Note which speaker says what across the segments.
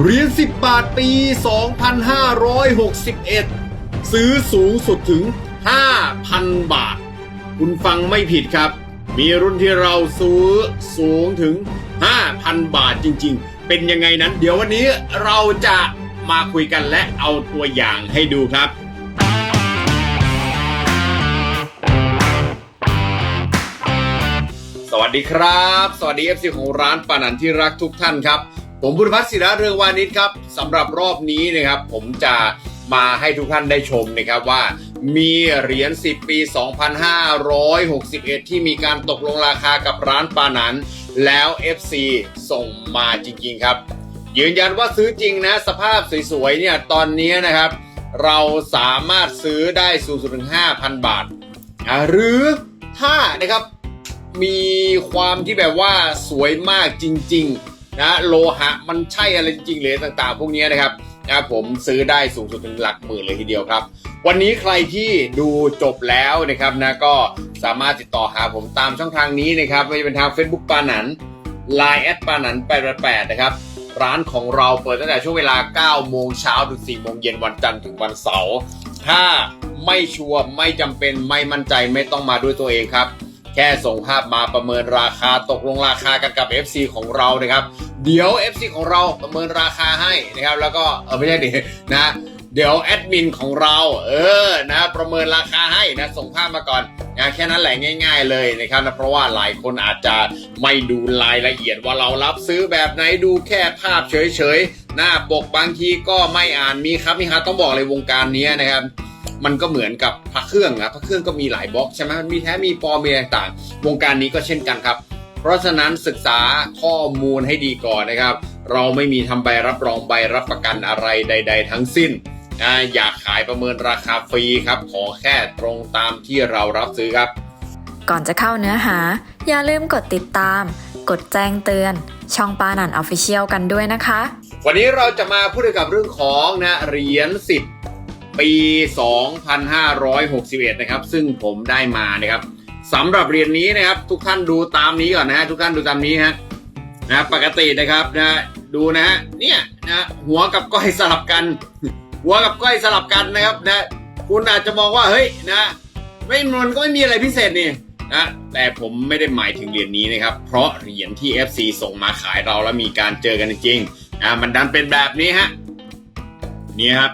Speaker 1: เหรียญ10 บาทปี 2561 ซื้อสูงสุดถึง 5,000 บาท คุณฟังไม่ผิดครับ มีรุ่นที่เราซื้อสูงถึง 5,000 บาทจริง ๆ เป็นยังไงนั้น เดี๋ยววันนี้เราจะมาคุยกันและเอาตัวอย่างให้ดูครับสวัสดีครับ สวัสดี FC ของร้านปานันที่รักทุกท่านครับ ผมบุญพัฒน์ศิระเรืองวานิชครับสำหรับรอบนี้นะครับ ผมจะมาให้ทุกท่านได้ชมนะครับว่ามีเหรียญ 10 ปี 2561 ที่มีการตกลงราคากับร้านปานันแล้ว FC ส่งมาจริง ๆ ครับ ยืนยันว่าซื้อจริงนะ สภาพสวยๆเนี่ยตอนนี้นะครับ เราสามารถซื้อได้สูงสุดถึง 5,000 บาท หรือถ้านะครับมีความที่แบบว่าสวยมากจริง ๆ นะโลหะมันใช่อะไรจริงๆเลยต่างๆ พวกนี้นะครับนะผมซื้อได้สูงสุดถึงหลักหมื่นเลยทีเดียวครับ วันนี้ใครที่ดูจบแล้วนะครับนะก็สามารถติดต่อหาผมตามช่องทางนี้นะครับไม่ว่าจะเป็นทาง Facebook ปานัน Line แอดปานัน888นะครับร้านของเราเปิดตั้งแต่ช่วงเวลา 9 โมงเช้าถึง 4 โมงเย็นวันจันทร์ถึงวันเสาร์ถ้าไม่ชัวร์ไม่จำเป็นไม่มั่นใจไม่ต้องมาด้วยตัวเองครับ แค่ส่งภาพมาประเมินราคาตกลงราคากันกับ FC ของเรานะครับ เดี๋ยว FC ของเราประเมินราคาให้นะครับ แล้วก็เออไม่ใช่ดินะเดี๋ยวแอดมินของเรา เออนะประเมินราคาให้นะส่งภาพมาก่อนนะแค่นั้นแหละง่าย ๆ เลยนะครับนะเพราะว่าหลายคนอาจจะไม่ดูรายละเอียดว่าเรารับซื้อแบบไหนดูแค่ภาพเฉยๆ หน้าปกบางทีก็ไม่อ่านมีครับมีครับต้องบอกเลยวงการนี้นะครับ มันก็เหมือนกับพระเครื่องนะพระเครื่องก็มีหลายบล็อกใช่ไหมมันมีแท้มีปลอมมีต่างๆวงการนี้ก็เช่นกันครับ เพราะฉะนั้นศึกษาข้อมูลให้ดีก่อนนะครับ เราไม่มีทำใบรับรองใบรับประกันอะไรใด ๆ ทั้งสิ้นนะอยากขายประเมินราคาฟรีครับ ขอแค่ตรงตามที่เรารับซื้อครับ
Speaker 2: ก่อนจะเข้าเนื้อหา อย่าลืมกดติดตาม กดแจ้งเตือน ช่องปานันออฟฟิเชียลกันด้วยนะคะ
Speaker 1: วันนี้เราจะมาพูดเกี่ยวกับเรื่องของนะเหรียญ10 ปี 2561 นะครับ ซึ่งผมได้มานะครับสำหรับเหรียญนี้นะครับ ทุกท่านดูตามนี้ก่อนนะฮะทุกท่านดูตามนี้ฮะนะปกตินะครับนะดูนะฮะเนี่ยนะหัวกับก้อยสลับกัน หัวกับก้อยสลับกันนะครับนะคุณอาจจะมองว่าเฮ้ยนะไม่มันก็ไม่มีอะไรพิเศษนี่นะแต่ผมไม่ได้หมายถึงเหรียญนี้นะครับ เพราะเหรียญที่ FC ส่งมาขายเราแล้วมีการเจอกันจริงนะมันดันเป็นแบบนี้ฮะนี่ครับ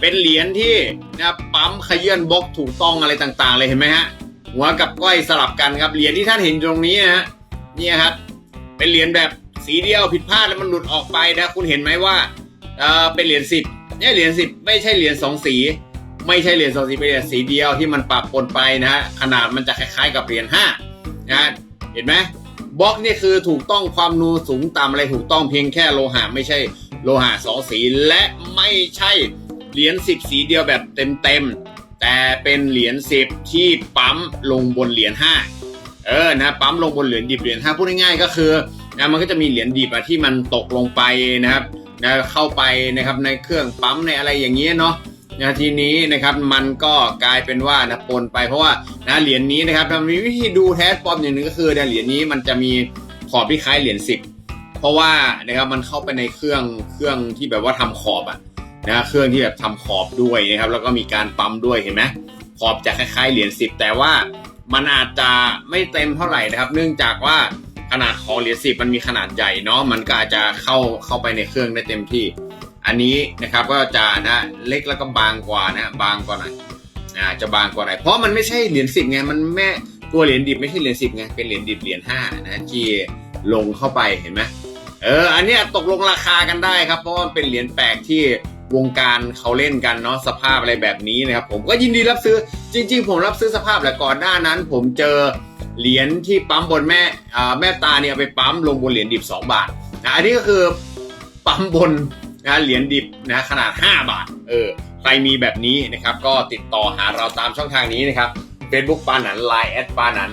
Speaker 1: เป็นเหรียญที่นะปั๊มขยื่นบล็อกถูกต้องอะไรต่างๆ เลยเห็นไหมฮะหัวกับก้อยสลับกันครับเหรียญที่ท่านเห็นตรงนี้นะฮะนี่ครับเป็นเหรียญแบบสีเดียวผิดพลาดแล้วมันหลุดออกไปนะคุณเห็นไหมว่าเออเป็นเหรียญสิบเนี่ยเหรียญสิบไม่ใช่เหรียญสองสี ไม่ใช่เหรียญสองสีเป็นเหรียญสีเดียวที่มันปรับปนไปนะฮะขนาดมันจะคล้ายๆกับเหรียญห้านะเห็นไหมบล็อกนี่คือถูกต้องความนูสูงต่ำอะไรถูกต้องเพียงแค่โลหะไม่ใช่โลหะสองสีและไม่ใช่ เหรียญสิบสีเดียวแบบเต็มๆ แต่เป็นเหรียญสิบที่ปั๊มลงบนเหรียญห้าเออนะปั๊มลงบนเหรียญดิบเหรียญห้าพูดง่ายๆก็คือนะมันก็จะมีเหรียญดิบอะที่มันตกลงไปนะครับนะเข้าไปนะครับในเครื่องปั๊มในอะไรอย่างเงี้ยเนาะนะทีนี้นะครับมันก็กลายเป็นว่านะปนไปเพราะว่านะเหรียญนี้นะครับมีวิธีดูแท้ปลอมอย่างหนึ่งก็คือเหรียญนี้มันจะมีขอบที่คล้ายเหรียญสิบเพราะว่านะครับมันเข้าไปในเครื่องเครื่องที่แบบว่าทำขอบอะ นะเครื่องที่แบบทำขอบด้วยนะครับแล้วก็มีการปั๊มด้วยเห็นไหมขอบจะคล้ายๆเหรียญสิบแต่ว่ามันอาจจะไม่เต็มเท่าไหร่นะครับ เนื่องจากว่าขนาดของเหรียญสิบมันมีขนาดใหญ่เนาะมันก็อาจจะเข้าเข้าไปในเครื่องได้เต็มที่ อันนี้นะครับก็จะนะเล็กแล้วก็บางกว่านะบางกว่าหน่อยนะจะบางกว่าหน่อยเพราะมันไม่ใช่เหรียญสิบไงมันแม่ตัวเหรียญดิบไม่ใช่เหรียญสิบไงเป็นเหรียญดิบเหรียญห้านะที่ลงเข้าไปเห็นไหมเออ อันนี้ตกลงราคากันได้ครับ เพราะว่ามันเป็นเหรียญแปลกที่ วงการเขาเล่นกันเนาะสภาพอะไรแบบนี้นะครับ ผมก็ยินดีรับซื้อจริง ๆ ผมรับซื้อสภาพแหละก่อนหน้านั้น ผมเจอเหรียญที่ปั๊มบนแม่แม่ตาเนี่ยไปปั๊มลงบนเหรียญดิบ 2 บาทนะอันนี้ก็คือปั๊มบนนะเหรียญดิบนะขนาด 5 บาทเออใครมีแบบนี้นะครับ ก็ติดต่อหาเราตามช่องทางนี้นะครับ Facebook ปานัน Line แอดปานัน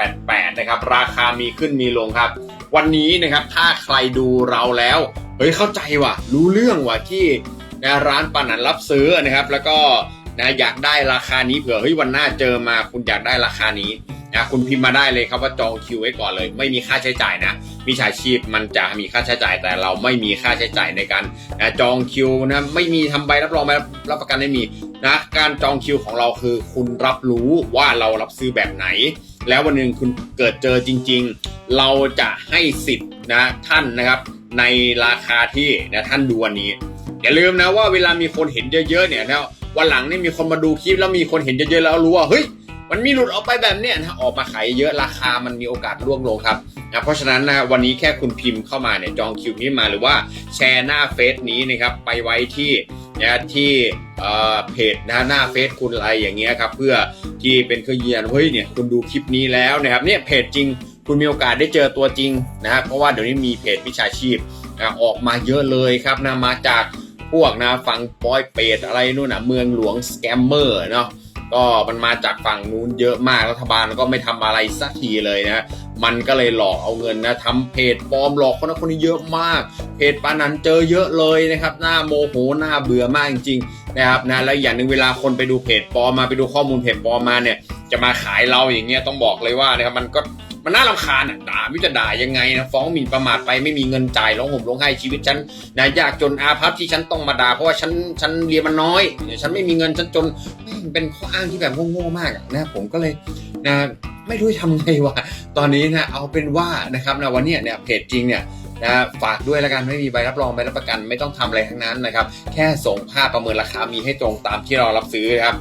Speaker 1: 888นะครับราคามีขึ้นมีลงครับ วันนี้นะครับถ้าใครดูเราแล้วเฮ้ยเข้าใจว่ะ รู้เรื่องว่ะที่ นะร้านปานันรับซื้อนะครับ แล้วก็นะอยากได้ราคานี้เผื่อเฮ้ยวันหน้าเจอมาคุณอยากได้ราคานี้นะคุณพิมพ์มาได้เลยครับว่าจองคิวไว้ก่อนเลย ไม่มีค่าใช้จ่ายนะมิจฉาชีพมันจะมีค่าใช้จ่ายแต่เราไม่มีค่าใช้จ่ายในการนะจองคิวนะไม่มีทำใบรับรองใบรับประกันไม่มีนะการจองคิวของเราคือคุณรับรู้ว่าเรารับซื้อแบบไหน แล้ววันหนึ่งคุณเกิดเจอจริง ๆ เราจะให้สิทธิ์นะท่านนะครับในราคาที่นะท่านดูวันนี้ อย่าลืมนะว่าเวลามีคนเห็นเยอะๆเนี่ยนะวันหลังนี่มีคนมาดูคลิปแล้วมีคนเห็นเยอะๆแล้วรู้ว่าเฮ้ยมันมีหลุดออกไปแบบเนี้ยนะออกมาขายเยอะราคามันมีโอกาสร่วงลงครับนะเพราะฉะนั้นนะวันนี้แค่คุณพิมพ์เข้ามาเนี่ยจองคิวนี้มาหรือว่าแชร์หน้าเฟซนี้นะครับไปไว้ที่นะที่เอ่อเพจนะหน้าเฟซคุณอะไรอย่างเงี้ยครับเพื่อที่เป็นเครื่องยืนยันเฮ้ยเนี่ยคุณดูคลิปนี้แล้วนะครับเนี่ยเพจจริงคุณมีโอกาสได้เจอตัวจริงนะครับเพราะว่าเดี๋ยวนี้มีเพจวิชาชีพนะออกมาเยอะเลยครับนะมาจาก พวกนะฝั่งปอยเปตอะไรนู่นนะเมืองหลวงสแกมเมอร์เนาะก็มันมาจากฝั่งนู้นเยอะมากรัฐบาลก็ไม่ทำอะไรสักทีเลยนะมันก็เลยหลอกเอาเงินนะทำเพจปลอมหลอกคนนั้นคนนี้เยอะมาก เพจปานันเจอเยอะเลยนะครับหน้าโมโหหน้าเบื่อมากจริงๆนะครับนะแล้วอย่างหนึ่งเวลาคนไปดูเพจปลอมมาไปดูข้อมูลเพจปลอมมาเนี่ยจะมาขายเราอย่างเงี้ยต้องบอกเลยว่านะครับมันก็ มันน่ารำคาญอะด่าไม่จะด่ายังไงนะฟ้องหมิ่นประมาทไปไม่มีเงินจ่ายร้องห่มร้องไห้ชีวิตฉันนะยากจนอาภัพที่ฉันต้องมาด่าเพราะว่าฉันฉันเรียนมันน้อย ฉันไม่มีเงินฉันจนเป็นข้ออ้างที่แบบโง่ๆมากนะผมก็เลยนะไม่รู้จะทำไงวะตอนนี้นะเอาเป็นว่านะครับนะวันนี้เนี่ยเพจจริงเนี่ยนะฝากด้วยแล้วกันไม่มีใบรับรองใบรับประกันไม่ต้องทำอะไรทั้งนั้นนะครับ แค่ส่งภาพประเมินราคามีให้ตรงตามที่เรารับซื้อนะครับ